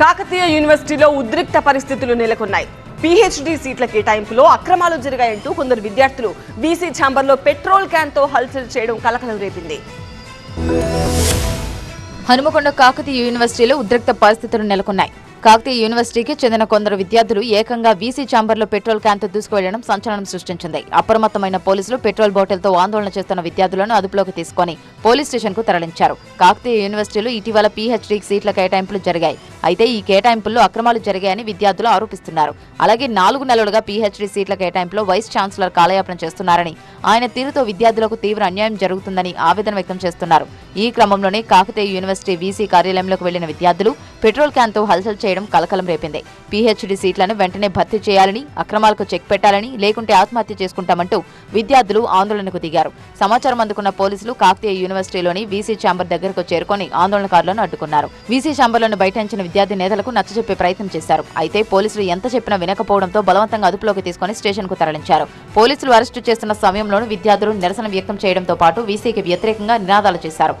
కాకతీయ యూనివర్సిటీలో ఉద్రిక్త పరిస్థితులు నెలకొన్నాయి. పీహెచ్డీ సీట్ల కేటాయింపులో అక్రమాలు జరిగాయంటూ కొందరు విద్యార్థులు బీసీ ఛాంబర్లో పెట్రోల్ క్యాన్తో హల్చల్ చేయడం కలకలం రేపింది. హనుమకొండ కాకతీయ యూనివర్సిటీలో ఉద్రిక్త పరిస్థితులు నెలకొన్నాయి. కాకతీయ యూనివర్సిటీకి చెందిన కొందరు విద్యార్థులు ఏకంగా వీసీ ఛాంబర్లో పెట్రోల్ క్యాన్తో దూసుకువెళ్ళడం సంచలనం సృష్టించింది. అప్రమత్తమైన పోలీసులు పెట్రోల్ బాటిల్తో ఆందోళన చేస్తున్న విద్యార్థులను అదుపులోకి తీసుకొని పోలీస్ స్టేషన్కు తరలించారు. కాకతీయ యూనివర్సిటీలో ఇటీవల పీహెచ్డీ సీట్ల కేటాయింపులు జరిగాయి. అయితే ఈ కేటాయింపుల్లో అక్రమాలు జరిగాయని విద్యార్థులు ఆరోపిస్తున్నారు. అలాగే నాలుగు నెలలుగా పీహెచ్డీ సీట్ల కేటాయింపులో వైస్ ఛాన్సలర్ కాలయాపన చేస్తున్నారని ఆయన తీరుతో విద్యార్థులకు తీవ్ర అన్యాయం జరుగుతుందని ఆవేదన వ్యక్తం చేస్తున్నారు. ఈ క్రమంలోనే కాకతీయ యూనివర్సిటీ వీసీ కార్యాలయంలోకి వెళ్ళిన విద్యార్థులు పెట్రోల్ క్యాన్తో హల్చల్ చేయడం కలకలం రేపింది. పీహెచ్డీ సీట్లను వెంటనే భర్తీ చేయాలని అక్రమాలకు చెక్ పెట్టాలని లేకుంటే ఆత్మహత్య చేసుకుంటామంటూ విద్యార్థులు ఆందోళనకు దిగారు. సమాచారం అందుకున్న పోలీసులు కాకతీయ యూనివర్సిటీలోని వీసీ ఛాంబర్ దగ్గరకు చేరుకొని ఆందోళనకారులను అడ్డుకున్నారు. వీసీ ఛాంబర్లను బయటించిన విద్యార్థి నేతలకు నచ్చజెప్పే ప్రయత్నం చేశారు. అయితే పోలీసులు ఎంత చెప్పినా వినకపోవడంతో బలవంతంగా అదుపులోకి తీసుకుని స్టేషన్కు తరలించారు. పోలీసులు అరెస్టు చేస్తున్న సమయంలోనూ విద్యార్థులు నిరసన వ్యక్తం చేయడంతో పాటు వీసీకి వ్యతిరేకంగా నినాదాలు చేశారు.